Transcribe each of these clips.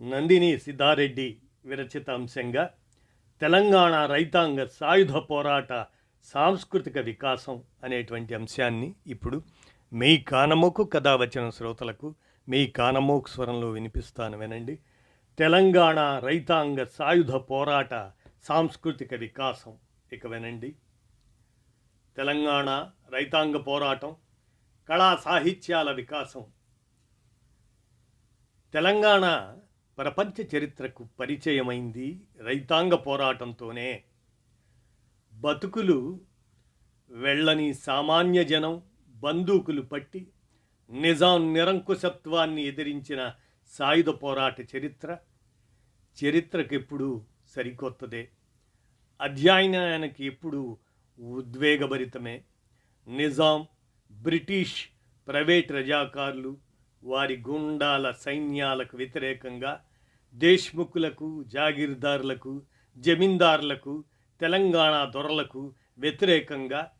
నందిని సిద్ధారెడ్డి విరచిత అంశంగా తెలంగాణ రైతాంగ సాయుధ పోరాట సాంస్కృతిక వికాసం అనేటువంటి అంశాన్ని ఇప్పుడు మీ కానమోకు కథ వచ్చిన శ్రోతలకు మీ కానమోకు స్వరంలో వినిపిస్తాను వినండి. తెలంగాణ రైతాంగ సాయుధ పోరాట సాంస్కృతిక వికాసం ఇక వినండి. తెలంగాణ రైతాంగ పోరాటం కళా సాహిత్యాల వికాసం. తెలంగాణ ప్రపంచ చరిత్రకు పరిచయమైంది రైతాంగ పోరాటంతోనే. బతుకులు వెళ్ళని సామాన్య జనం బందూకులు పట్టి నిజాం నిరంకుశత్వాన్ని ఎదిరించిన సాయుధ పోరాట చరిత్ర చరిత్రకెప్పుడు సరికొత్తదే. అధ్యయనానికి ఎప్పుడు ఉద్వేగభరితమే. నిజాం బ్రిటిష్ ప్రైవేట్ రజాకారులు వారి గుండాల సైన్యాలకు వ్యతిరేకంగా దేశ్ముఖులకు జాగీర్దారులకు జమీందారులకు తెలంగాణ దొరలకు వ్యతిరేకంగా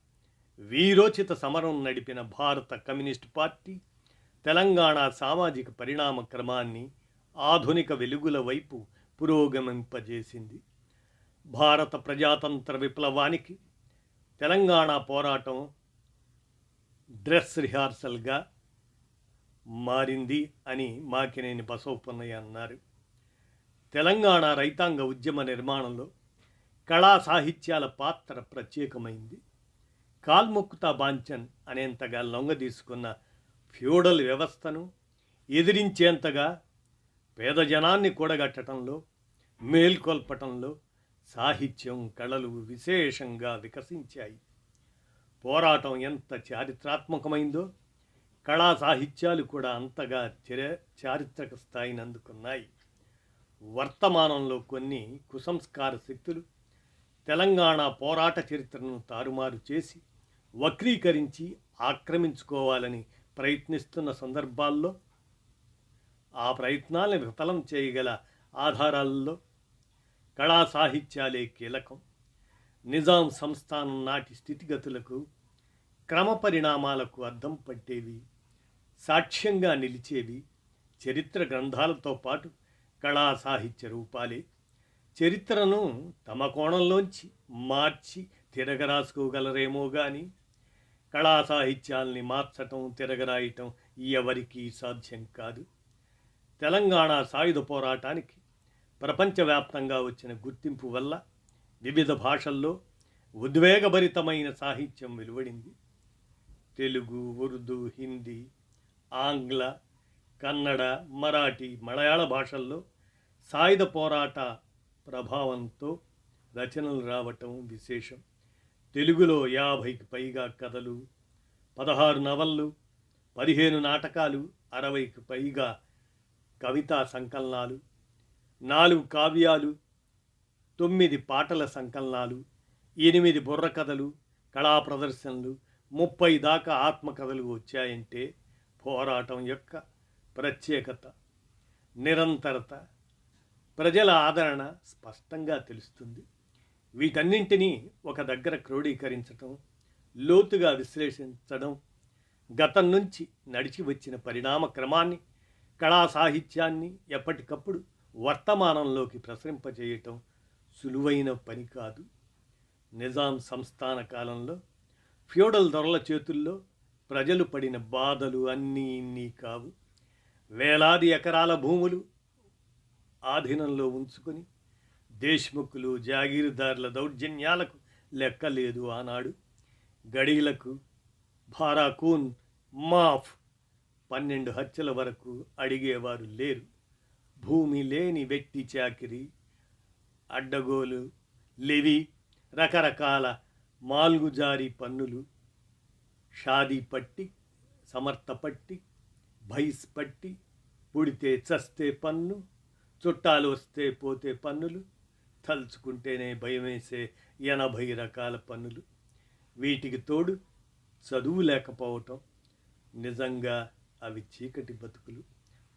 వీరోచిత సమరం నడిపిన భారత కమ్యూనిస్ట్ పార్టీ తెలంగాణ సామాజిక పరిణామ క్రమాన్ని ఆధునిక వెలుగుల వైపు పురోగమింపజేసింది. భారత ప్రజాతంత్ర విప్లవానికి తెలంగాణ పోరాటం డ్రెస్ రిహార్సల్గా మారింది అని మాకినేని బసవపున్నయ్య అన్నారు. తెలంగాణ రైతాంగ ఉద్యమ నిర్మాణంలో కళా సాహిత్యాల పాత్ర ప్రత్యేకమైంది. కాల్ముక్తా బాంచన్ అనేంతగా లొంగదీసుకున్న ఫ్యూడల్ వ్యవస్థను ఎదిరించేంతగా పేద జనాన్ని కూడగట్టడంలో మేల్కొల్పటంలో సాహిత్యం కళలు విశేషంగా వికసించాయి. పోరాటం ఎంత చారిత్రాత్మకమైందో కళా సాహిత్యాలు కూడా అంతగా చర చారిత్రక స్థాయిని అందుకున్నాయి. వర్తమానంలో కొన్ని కుసంస్కార శక్తులు తెలంగాణ పోరాట చరిత్రను తారుమారు చేసి వక్రీకరించి ఆక్రమించుకోవాలని ప్రయత్నిస్తున్న సందర్భాల్లో ఆ ప్రయత్నాలను విఫలం చేయగల ఆధారాలలో కళా సాహిత్యాలే కీలకం. నిజాం సంస్థానం నాటి స్థితిగతులకు క్రమ పరిణామాలకు అద్దం పట్టేవి సాక్ష్యంగా నిలిచేవి చరిత్ర గ్రంథాలతో పాటు కళా సాహిత్య రూపాలే. చరిత్రను తమ కోణంలోంచి మార్చి తిరగరాసుకోగలరేమో కానీ కళా సాహిత్యాల్ని మార్చటం తిరగరాయటం ఎవరికీ సాధ్యం కాదు. తెలంగాణ సాయుధ పోరాటానికి ప్రపంచవ్యాప్తంగా వచ్చిన గుర్తింపు వల్ల వివిధ భాషల్లో ఉద్వేగభరితమైన సాహిత్యం వెలువడింది. తెలుగు ఉర్దూ హిందీ ఆంగ్ల కన్నడ మరాఠీ మలయాళ భాషల్లో సాయుధ పోరాట ప్రభావంతో రచనలు రావటం విశేషం. తెలుగులో యాభైకి పైగా కథలు పదహారు నవళ్ళు పదిహేను నాటకాలు అరవైకి పైగా కవితా సంకలనాలు నాలుగు కావ్యాలు తొమ్మిది పాటల సంకలనాలు ఎనిమిది బుర్రకథలు కళా ప్రదర్శనలు ముప్పై దాకా ఆత్మకథలు వచ్చాయంటే పోరాటం యొక్క ప్రత్యేకత నిరంతరత ప్రజల ఆదరణ స్పష్టంగా తెలుస్తుంది. వీటన్నింటినీ ఒక దగ్గర క్రోడీకరించటం లోతుగా విశ్లేషించడం గతం నుంచి నడిచి వచ్చిన పరిణామ క్రమాన్ని కళా సాహిత్యాన్ని ఎప్పటికప్పుడు వర్తమానంలోకి ప్రసరింపజేయటం సులువైన పని కాదు. నిజాం సంస్థాన కాలంలో ఫ్యూడల్ దొరల చేతుల్లో ప్రజలు పడిన బాధలు అన్నీ ఇన్నీ కావు. వేలాది ఎకరాల భూములు ఆధీనంలో ఉంచుకొని దేశ్ముఖులు జాగీరుదారుల దౌర్జన్యాలకు లెక్కలేదు ఆనాడు. గడీలకు భారాకూన్ మాఫ్ పన్నెండు హత్యల వరకు అడిగేవారు లేరు. భూమి లేని వ్యక్తి చాకిరి అడ్డగోలు లెవి రకరకాల మాల్గుజారీ పన్నులు షాదీ పట్టి సమర్థ పట్టి భైస్ పట్టి పుడితే చస్తే పన్ను చుట్టాలు వస్తే పోతే పన్నులు తలుచుకుంటేనే భయమేసే ఎనభై రకాల పన్నులు. వీటికి తోడు చదువు లేకపోవటం నిజంగా అవి చీకటి బతుకులు.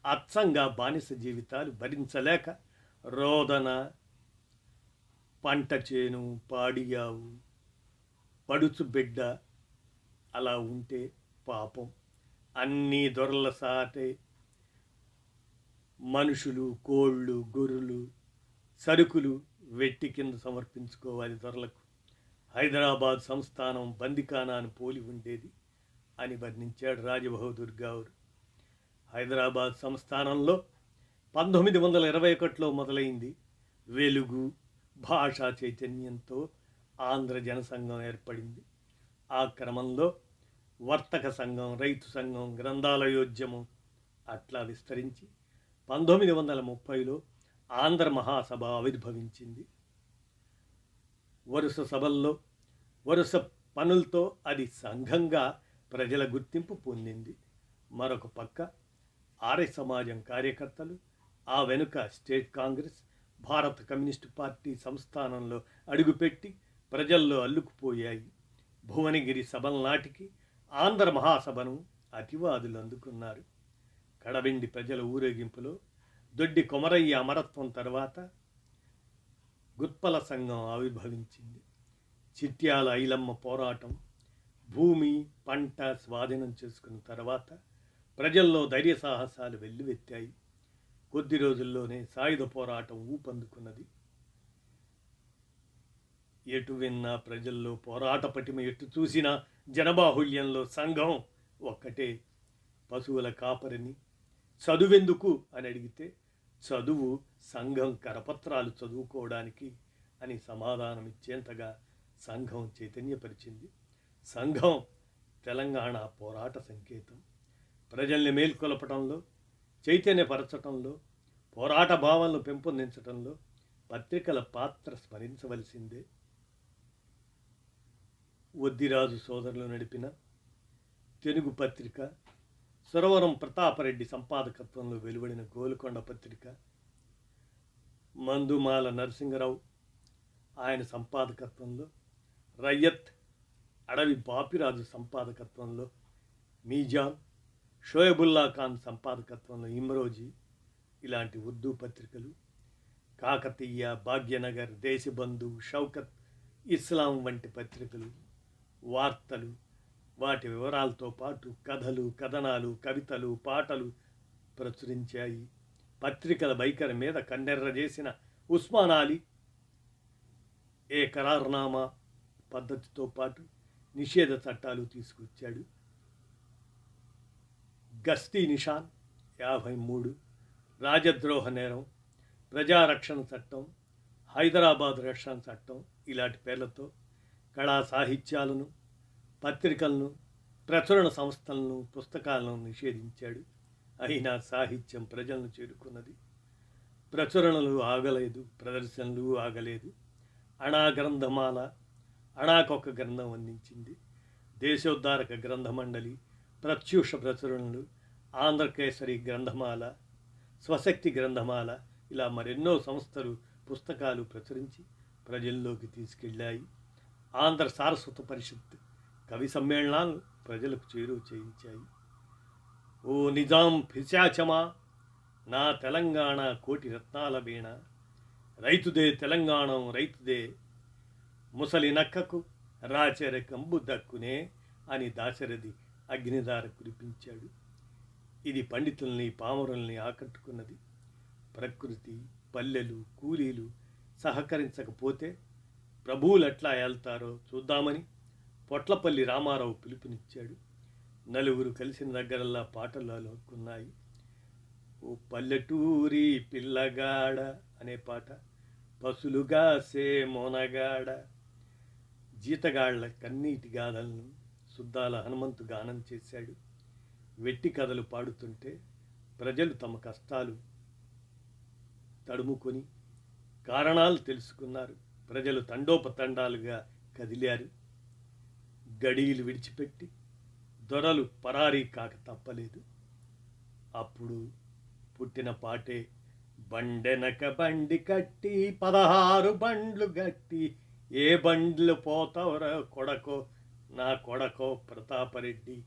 అచ్చంగా బానిస జీవితాలు భరించలేక రోదన పంట చేను పాడియావు. పడుచు బిడ్డ అలా ఉంటే పాపం. అన్నీ దొరల సాటే మనుషులు కోళ్ళు గొర్రెలు సరుకులు వెట్టి కింద సమర్పించుకోవాలి దొరలకు. హైదరాబాద్ సంస్థానం బందికానాను పోలి ఉండేది అని వర్ణించాడు రాజబహదూర్ గారు. హైదరాబాద్ సంస్థానంలో పంతొమ్మిది వందల ఇరవై ఒకటిలో మొదలైంది వెలుగు భాషా చైతన్యంతో ఆంధ్ర జనసంఘం ఏర్పడింది. ఆ క్రమంలో వర్తక సంఘం రైతు సంఘం గ్రంథాలయోద్యమం అట్లా విస్తరించి పంతొమ్మిది వందల ముప్పైలో ఆంధ్ర మహాసభ ఆవిర్భవించింది. వరుస సభల్లో వరుస పనులతో అది సంఘంగా ప్రజల గుర్తింపు పొందింది. మరొక పక్క ఆర్య సమాజం కార్యకర్తలు ఆ వెనుక స్టేట్ కాంగ్రెస్ భారత కమ్యూనిస్టు పార్టీ సంస్థానంలో అడుగుపెట్టి ప్రజల్లో అల్లుకుపోయాయి. భువనగిరి సభల నాటికి ఆంధ్ర మహాసభను అతివాదులు అందుకున్నారు. కడవెండి ప్రజల ఊరేగింపులో దొడ్డి కొమరయ్య అమరత్వం తర్వాత గుత్పల సంఘం ఆవిర్భవించింది. చిట్యాల ఐలమ్మ పోరాటం భూమి పంట స్వాధీనం చేసుకున్న తర్వాత ప్రజల్లో ధైర్య సాహసాలు వెల్లువెత్తాయి. కొద్ది రోజుల్లోనే సాయుధ పోరాటం ఊపందుకున్నది. ఎటు విన్నా ప్రజల్లో పోరాట పటిమ ఎటు చూసినా జనబాహుళ్యంలో సంఘం ఒక్కటే పశువుల కాపరిని. చదువెందుకు అని అడిగితే చదువు సంఘం కరపత్రాలు చదువుకోవడానికి అని సమాధానం ఇచ్చేంతగా సంఘం చైతన్యపరిచింది. సంఘం తెలంగాణ పోరాట సంకేతం. ప్రజల్ని మేల్కొలపటంలో చైతన్యపరచటంలో పోరాట భావాలను పెంపొందించటంలో పత్రికల పాత్ర స్మరించవలసిందే. వద్దిరాజు సోదరులు నడిపిన తెలుగు పత్రిక సురవరం ప్రతాపరెడ్డి సంపాదకత్వంలో వెలువడిన గోలుకొండ పత్రిక మందుమాల నరసింహరావు ఆయన సంపాదకత్వంలో రయ్యత్ అడవి బాపిరాజు సంపాదకత్వంలో మీజాన్ షోయబుల్లా ఖాన్ సంపాదకత్వంలో ఇమ్రోజీ ఇలాంటి ఉర్దూ పత్రికలు కాకతీయ భాగ్యనగర్ దేశబంధు షౌకత్ ఇస్లాం వంటి పత్రికలు వార్తలు వాటి వివరాలతో పాటు కథలు కథనాలు కవితలు పాటలు ప్రచురించాయి. పత్రికల వైఖరి మీద కన్నెర్ర చేసిన ఉస్మాన్ అలీ ఏ కరారునామా పద్ధతితో పాటు నిషేధ చట్టాలు తీసుకొచ్చాడు. గస్తీ నిషాన్ యాభై మూడు రాజద్రోహ నేరం ప్రజారక్షణ చట్టం హైదరాబాద్ రక్షణ చట్టం ఇలాంటి పేర్లతో కళా సాహిత్యాలను పత్రికలను ప్రచురణ సంస్థలను పుస్తకాలను నిషేధించాడు. అయినా సాహిత్యం ప్రజలను చేరుకున్నది. ప్రచురణలు ఆగలేదు ప్రదర్శనలు ఆగలేదు. అణా గ్రంథమాల అణాకొక గ్రంథం అందించింది. దేశోద్ధారక గ్రంథమండలి ప్రత్యూష ప్రచురణలు ఆంధ్రకేసరి గ్రంథమాల స్వశక్తి గ్రంథమాల ఇలా మరెన్నో సంస్థలు పుస్తకాలు ప్రచురించి ప్రజల్లోకి తీసుకెళ్ళాయి. ఆంధ్ర సారస్వత పరిషత్ కవి సమ్మేళనాలు ప్రజలకు చేరువ చేయించాయి. ఓ నిజాం ఫిశాచమా నా తెలంగాణ కోటి రత్నాల వీణ రైతుదే తెలంగాణం రైతుదే ముసలి నక్కకు రాచర కంబు దక్కునే అని దాశరథి అగ్నిధార కురిపించాడు. ఇది పండితుల్ని పామరుల్ని ఆకట్టుకున్నది. ప్రకృతి పల్లెలు కూలీలు సహకరించకపోతే ప్రభువులు ఎట్లా ఏళ్తారో చూద్దామని పొట్లపల్లి రామారావు పిలుపునిచ్చాడు. నలుగురు కలిసిన దగ్గరల్లా పాటలు అలుక్కున్నాయి. ఓ పల్లెటూరి పిల్లగాడ అనే పాట. పసులుగా సే మోనగాడ జీతగాళ్ళ కన్నీటి గాథలను సుద్దాల హనుమంతు గానం చేశాడు. వెట్టి కథలు పాడుతుంటే ప్రజలు తమ కష్టాలు తడుముకొని కారణాలు తెలుసుకున్నారు. ప్రజలు తండోపతండాలుగా కదిలారు. గడియలు విడిచిపెట్టి దొరలు పరారీ కాక తప్పలేదు. అప్పుడు పుట్టిన పాటే బండెనక బండి కట్టి పదహారు బండ్లు గట్టి ఏ బండ్లు పోతావరా కొడకో నా కొడకో ప్రతాపరెడ్డి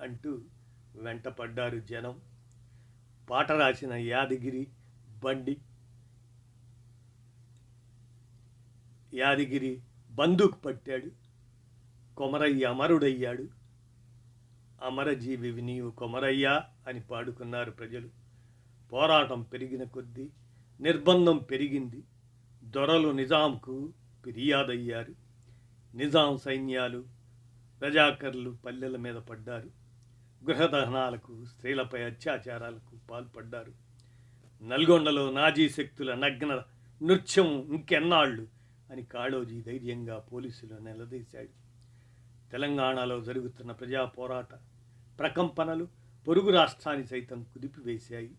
అంటూ వెంటపడ్డారు జనం. పాట రాసిన యాదగిరి బండి యాదగిరి బందుకు పట్టాడు. కొమరయ్య అమరుడయ్యాడు. అమరజీవి నీవు కొమరయ్యా అని పాడుకున్నారు ప్రజలు. పోరాటం పెరిగిన కొద్దీ నిర్బంధం పెరిగింది. దొరలు నిజాంకు ఫిర్యాదయ్యారు. నిజాం సైన్యాలు రజాకర్లు పల్లెల మీద పడ్డారు. గృహదహనాలకు స్త్రీలపై అత్యాచారాలకు పాల్పడ్డారు. నల్గొండలో నాజీ శక్తుల నగ్న నృత్యం ఇంకెన్నాళ్ళు అని కాళోజీ ధైర్యంగా పోలీసులు నిలదీశాడు తెలంగాణలో జరుగుతున్న ప్రజా పోరాట ప్రకంపనలు పొరుగు రాష్ట్రాన్ని సైతం కుదిపివేశాయి.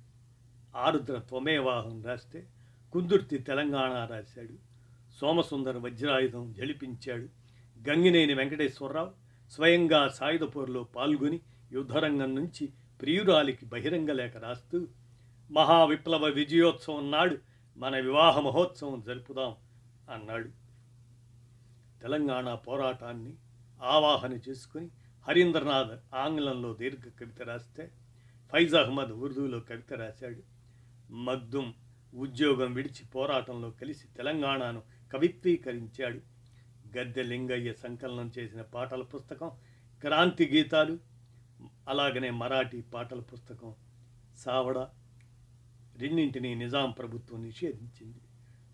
ఆరుద్ర త్వమేవాహం రాస్తే కుందుర్తి తెలంగాణ రాశాడు. సోమసుందర వజ్రాయుధం జలిపించాడు గంగినేని వెంకటేశ్వరరావు స్వయంగా సాయుధపూర్లో పాల్గొని యుద్ధరంగం నుంచి ప్రియురాలికి బహిరంగ లేఖ రాస్తూ మహావిప్లవ విజయోత్సవం నాడు మన వివాహ మహోత్సవం జరుపుదాం. అన్నాడు. తెలంగాణ పోరాటాన్ని ఆవాహన చేసుకుని హరీంద్రనాథ్ ఆంగ్లంలో దీర్ఘ కవిత రాస్తే ఫైజ్ అహ్మద్ ఉర్దూలో కవిత రాశాడు. మగ్దుం ఉద్యోగం విడిచి పోరాటంలో కలిసి తెలంగాణను కవిత్వీకరించాడు. గద్దె లింగయ్య సంకలనం చేసిన పాటల పుస్తకం క్రాంతి గీతాలు అలాగనే మరాఠీ పాటల పుస్తకం సావడ రెండింటినీ నిజాం ప్రభుత్వం నిషేధించింది.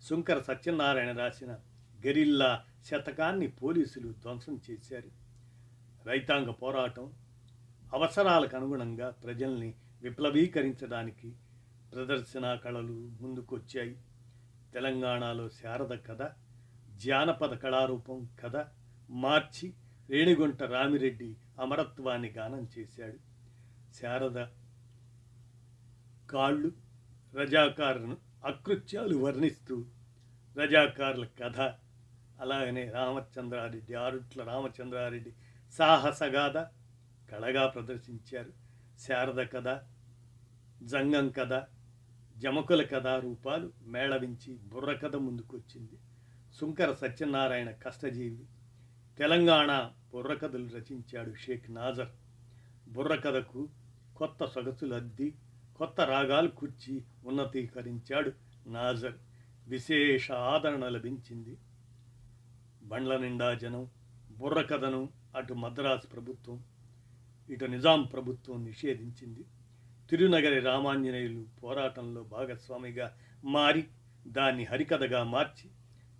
శుంకర సత్యనారాయణ రాసిన గెరిల్లా శతకాన్ని పోలీసులు ధ్వంసం చేశారు. రైతాంగ పోరాటం అవసరాలకు అనుగుణంగా ప్రజల్ని విప్లవీకరించడానికి ప్రదర్శనా కళలు ముందుకొచ్చాయి. తెలంగాణలో శారద కథ జానపద కళారూపం కథ మార్చి రేణిగుంట రామిరెడ్డి అమరత్వాన్ని గానం చేశాడు. శారద కాళ్ళు రజాకారును అకృత్యాలు వర్ణిస్తూ రజాకారుల కథ. అలాగనే రామచంద్రారెడ్డి ఆరుట్ల రామచంద్రారెడ్డి సాహసగాథ కళగా ప్రదర్శించారు. శారద కథ జంగం కథ జమకుల కథ రూపాలు మేళవించి బుర్ర కథ ముందుకొచ్చింది. శుంకర సత్యనారాయణ కష్టజీవి తెలంగాణ బుర్రకథలు రచించాడు షేక్ నాజర్. బుర్రకథకు కొత్త సొగసులు అద్ది కొత్త రాగాలు కూర్చి ఉన్నతీకరించాడు నాజర్. విశేష ఆదరణ లభించింది. బండ్ల నిండా జనం బుర్రకథను అటు మద్రాసు ప్రభుత్వం ఇటు నిజాం ప్రభుత్వం నిషేధించింది. తిరునగరి రామాంజనేయులు పోరాటంలో భాగస్వామిగా మారి దాన్ని హరికథగా మార్చి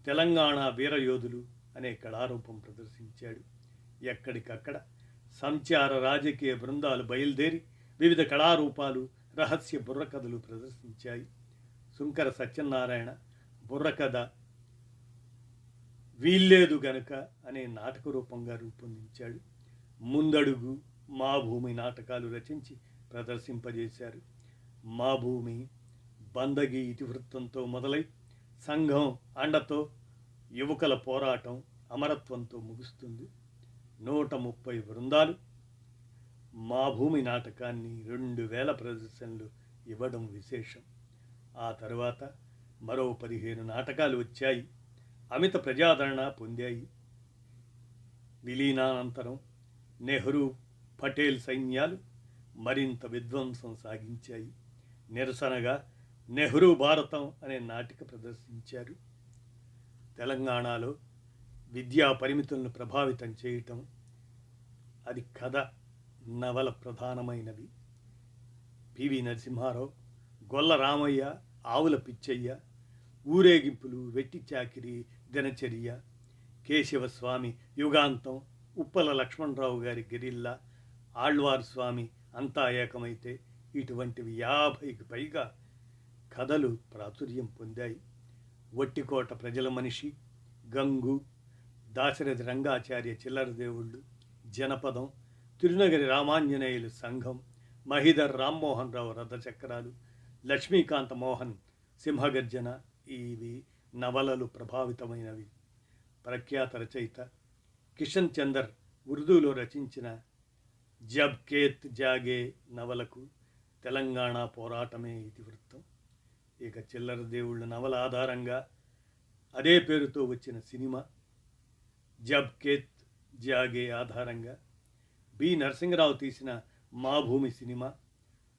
తెలంగాణ వీరయోధులు అనే కళారూపం ప్రదర్శించాడు. ఎక్కడికక్కడ సంచార రాజకీయ బృందాలు బయలుదేరి వివిధ కళారూపాలు రహస్య బుర్రకథలు ప్రదర్శించాయి. శుంకర సత్యనారాయణ బుర్రకథ వీల్లేదు గనుక అనే నాటక రూపంగా రూపొందించాడు. ముందడుగు మా భూమి నాటకాలు రచించి ప్రదర్శింపజేశారు. మా భూమి బందగి ఇతివృత్తంతో మొదలై సంఘం అండతో యువకుల పోరాటం అమరత్వంతో ముగుస్తుంది. నూట ముప్పై బృందాలు మా భూమి నాటకాన్ని రెండు వేల ప్రదర్శనలు ఇవ్వడం విశేషం. ఆ తరువాత మరో పదిహేను నాటకాలు వచ్చాయి. అమిత ప్రజాదరణ పొందాయి. విలీనానంతరం నెహ్రూ పటేల్ సైన్యాలు మరింత విధ్వంసం సాగించాయి. నిరసనగా నెహ్రూ భారతం అనే నాటిక ప్రదర్శించారు. తెలంగాణలో విద్యా పరిమితులను ప్రభావితం చేయటం అది కథ. నవల ప్రధానమైనవి పివి నరసింహారావు గొల్ల రామయ్య ఆవుల పిచ్చయ్య ఊరేగింపులు వెట్టి చాకిరి దినచర్య కేశవస్వామి యుగాంతం ఉప్పల లక్ష్మణరావు గారి గెరిల్లా ఆళ్వారు స్వామి అంతా ఏకమైతే ఇటువంటివి యాభైకి పైగా కథలు ప్రాచుర్యం పొందాయి. వట్టికోట ప్రజల మనిషి గంగు దాశరథి రంగాచార్య చిల్లర దేవుళ్ళు జనపదం తిరునగరి రామాంజనేయులు సంఘం మహిదర్ రామ్మోహన్ రావు రథచక్రాలు లక్ష్మీకాంత మోహన్ సింహగర్జన ఇవి నవలలు ప్రభావితమైనవి. ప్రఖ్యాత రచయిత కిషన్ చందర్ ఉర్దూలో రచించిన జబ్ కేత్ జాగే నవలకు తెలంగాణ పోరాటమే ఇతివృత్తం ఇక చిల్లర దేవుళ్ళ నవల ఆధారంగా అదే పేరుతో వచ్చిన సినిమా జబ్ కేత్ జాగే ఆధారంగా బి నరసింహరావు తీసిన మా భూమి సినిమా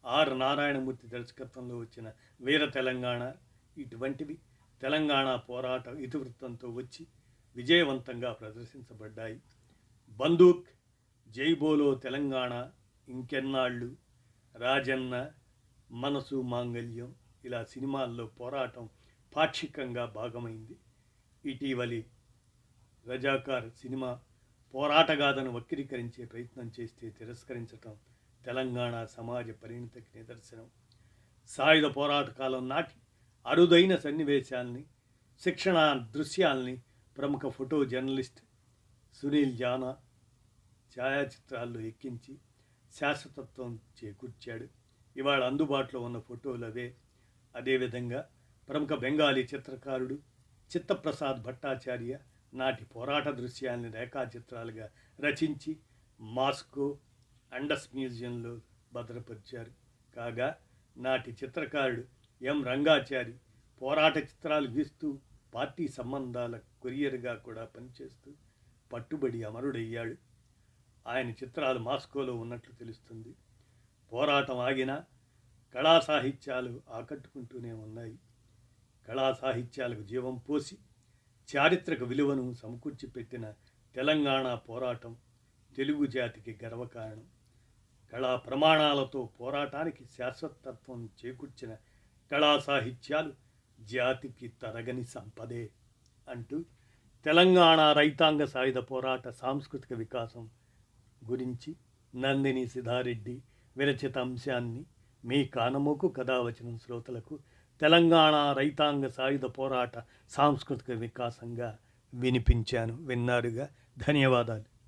ఆర్ నారాయణమూర్తి దర్శకత్వంలో వచ్చిన వీర తెలంగాణ ఇటువంటివి తెలంగాణ పోరాట ఇతివృత్తంతో వచ్చి విజయవంతంగా ప్రదర్శించబడ్డాయి. బందూక్ జైబోలో తెలంగాణ ఇంకెన్నాళ్ళు రాజన్న మనసు మాంగల్యం ఇలా సినిమాల్లో పోరాటం పాక్షికంగా భాగమైంది. ఇటీవలి రజాకార్ సినిమా పోరాటగాథను వక్రీకరించే ప్రయత్నం చేస్తే తిరస్కరించటం తెలంగాణ సమాజ పరిణతికి నిదర్శనం. సాయుధ పోరాట కాలం నాటి అరుదైన సన్నివేశాల్ని శిక్షణ దృశ్యాల్ని ప్రముఖ ఫోటో జర్నలిస్ట్ సునీల్ జానా ఛాయాచిత్రాల్లో ఎక్కించి శాశ్వతత్వం చేకూర్చాడు. ఇవాళ అందుబాటులో ఉన్న ఫోటోలు అవే. అదేవిధంగా ప్రముఖ బెంగాలీ చిత్రకారుడు చిత్తప్రసాద్ భట్టాచార్య నాటి పోరాట దృశ్యాన్ని రేఖాచిత్రాలుగా రచించి మాస్కో అండస్ మ్యూజియంలో భద్రపరిచారు. కాగా నాటి చిత్రకారుడు ఎం. రంగాచారి పోరాట చిత్రాలు గీస్తూ పార్టీ సంబంధాల కొరియర్గా కూడా పనిచేస్తూ పట్టుబడి అమరుడయ్యాడు. ఆయన చిత్రాలు మాస్కోలో ఉన్నట్లు తెలుస్తుంది. పోరాటం ఆగినా కళా సాహిత్యాలు ఆకట్టుకుంటూనే ఉన్నాయి. కళా సాహిత్యాలకు జీవం పోసి చారిత్రక విలువను సమకూర్చి పెట్టిన తెలంగాణ పోరాటం తెలుగు జాతికి గర్వకారణం. కళా ప్రమాణాలతో పోరాటానికి శాశ్వతత్వం చేకూర్చిన కళా సాహిత్యాలు జాతికి తరగని సంపదే అంటూ తెలంగాణ రైతాంగ సాయుధ పోరాట సాంస్కృతిక వికాసం గురించి నందిని సిద్ధారెడ్డి విరచిత అంశాన్ని మీ కానమోకు కథావచనం శ్రోతలకు తెలంగాణ రైతాంగ సాయుధ పోరాట సాంస్కృతిక వికాసంగా వినిపించాను. విన్నారుగా. ధన్యవాదాలు.